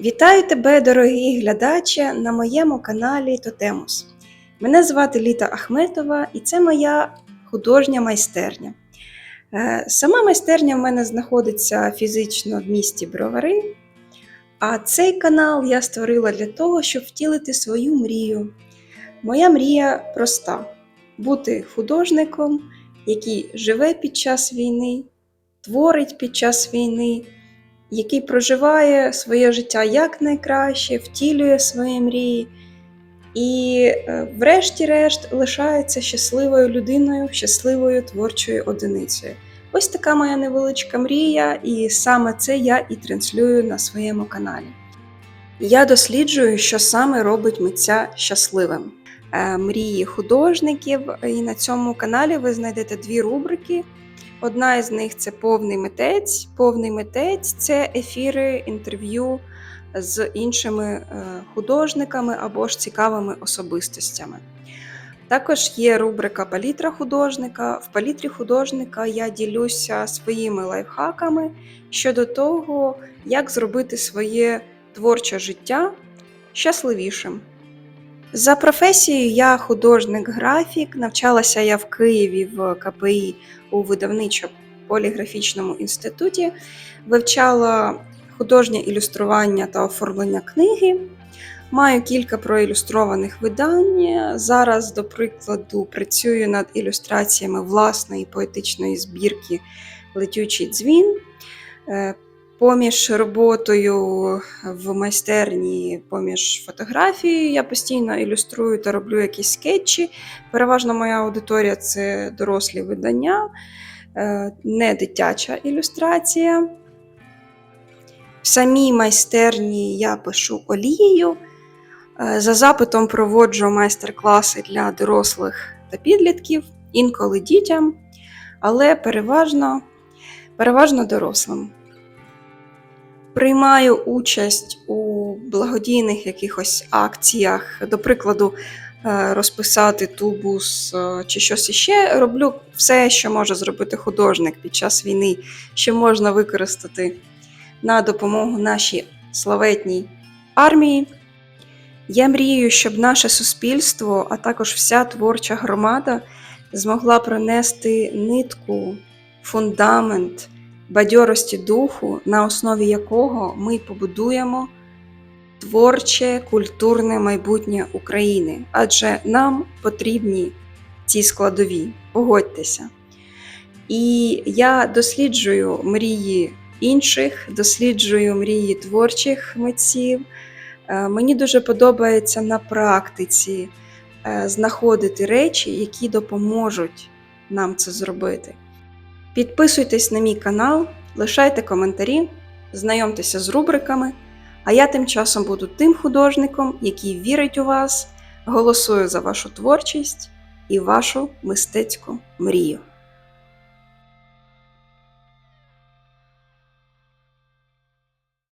Вітаю тебе, дорогі глядачі, на моєму каналі Тотемус. Мене звати Літа Ахметова, і це моя художня майстерня. Е, Сама майстерня в мене знаходиться фізично в місті Бровари, а цей канал я створила для того, щоб втілити свою мрію. Моя мрія проста: бути художником, який живе під час війни, творить під час війни який проживає своє життя якнайкраще, втілює свої мрії і, е, врешті-решт, лишається щасливою людиною, щасливою творчою одиницею. Ось така моя невеличка мрія, і саме це я і транслюю на своєму каналі. Я досліджую, що саме робить митця щасливим. Е, Мрії художників, і на цьому каналі ви знайдете дві рубрики. Одна із них це повний митець. Повний митець це ефіри, інтерв'ю з іншими е, художниками або ж цікавими особистостями. Також є рубрика Палітра художника. В палітрі художника я ділюся своїми лайфхаками щодо того, як зробити своє творче життя щасливішим. За професією я художник-графік, навчалася я в Києві в КПІ у видавничо-поліграфічному інституті, вивчала художнє ілюстрування та оформлення книги. Маю кілька проілюстрованих видань. Зараз, до прикладу, працюю над ілюстраціями власної поетичної збірки Летючий дзвін. Поміж роботою в майстерні, поміж фотографією, я постійно ілюструю та роблю якісь скетчі. Переважно моя аудиторія це дорослі видання, е, не дитяча ілюстрація. В самій майстерні я пишу олією. Е, За запитом проводжу майстер-класи для дорослих та підлітків, інколи дітям, але переважно, переважно дорослим. Приймаю участь у благодійних якихось акціях, до прикладу, е, розписати тубус е, чи щось іще. Роблю все, що може зробити художник під час війни, що можна використати на допомогу нашій славетній армії. Я мрію, щоб наше суспільство, а також вся творча громада змогла пронести нитку, фундамент бадьорості духу, на основі якого ми побудуємо творче культурне майбутнє України. Адже нам потрібні ці складові, погодьтеся. І я досліджую мрії інших, досліджую мрії творчих митців. Е, Мені дуже подобається на практиці е, знаходити речі, які допоможуть нам це зробити. Підписуйтесь на мій канал, лишайте коментарі, знайомтеся з рубриками, а я тим часом буду тим художником, який вірить у вас, голосую за вашу творчість і вашу мистецьку мрію.